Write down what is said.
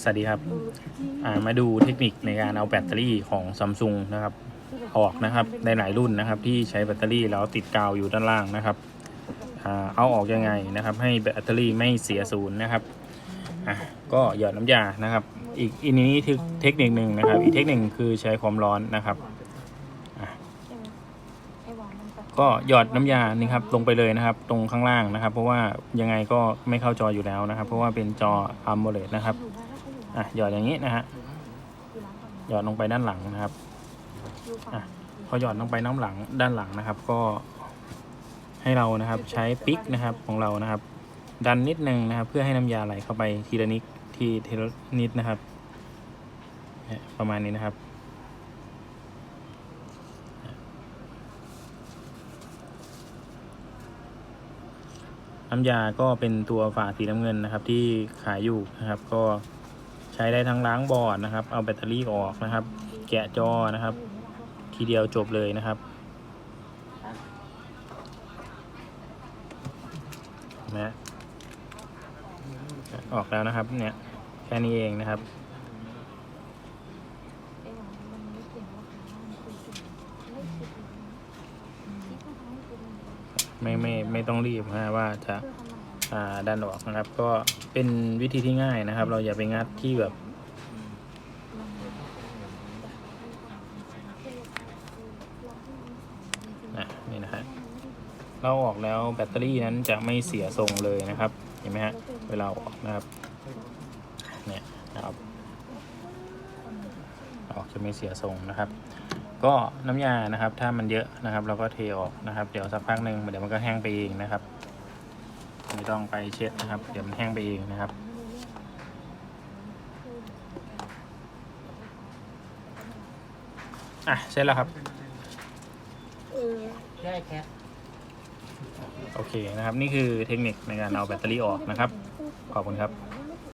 สวัสดีครับมาดูเทคนิคในการเอาแบตเตอรี่ของซัมซุงนะครับออกนะครับในหลายรุ่นนะครับ ที่ใช้แบตเตอรี่แล้วติดกาวอยู่ด้านล่างนะครับเอาออกยังไงนะครับ ให้แบตเตอรี่ไม่เสียศูนย์นะครับก็หยอดน้ำยานะครับ อีกอีกนี้เทคนิคหนึ่งนะครับ อีกเทคนิคคือใช้ความร้อนนะครับก็หยอดน้ำยานี่ครับลงไปเลยนะครับ ตรงข้างล่างนะครับ เพราะว่ายังไงก็ไม่เข้าจออยู่แล้วนะครับ เพราะว่าเป็นจอ AMOLED นะครับ อะหยอดอย่างนี้นะฮะหยอดลงไปด้านหลังนะครับอะพอหยอดลงไปน้ำหลังด้านหลังนะครับ ก็ให้เรานะครับใช้ปิกนะครับของเรานะครับ ดันนิดนึงนะครับ เพื่อให้น้ำยาไหลเข้าไปทีละนิดทีทีละนิดนะครับประมาณนี้นะครับน้ำยาก็เป็นตัวฝาสีน้ำเงินนะครับ ที่ขายอยู่นะครับ ก็ ใช้ได้ทั้งล้างบอร์ดนะครับ เอาแบตเตอรี่ออกนะครับ แกะจอนะครับ ทีเดียวจบเลยนะครับนะออกแล้วนะครับเนี่ยแค่นี้เองนะครับไม่ไม่ไม่ต้องรีบนะว่าจะ ดันออกนะครับ ก็เป็นวิธีที่ง่ายนะครับ เราอย่าไปงัดที่แบบน,นี่นะฮะเราออกแล้วแบตเตอรี่นั้นจะไม่เสียทรงเลยนะครับ เห็นไหมฮะเวลาอาออกนะครับเนี่ยนะครับออกจะไม่เสียทรงนะครับ ก็น้ำยานะครับ ถ้ามันเยอะนะครับ เราก็เทออกนะครับ เดี๋ยวสักพักหนึ่งเดี๋ยวมันก็แห้งไปเองนะครับ ไม่ต้องไปเช็ดนะครับ เดี๋ยวมันแห้งไปเองนะครับ อะเสร็จแล้วครับ ได้แค่โอเคนะครับ นี่คือเทคนิคในการเอาแบตเตอรี่ออกนะครับ ขอบคุณครับ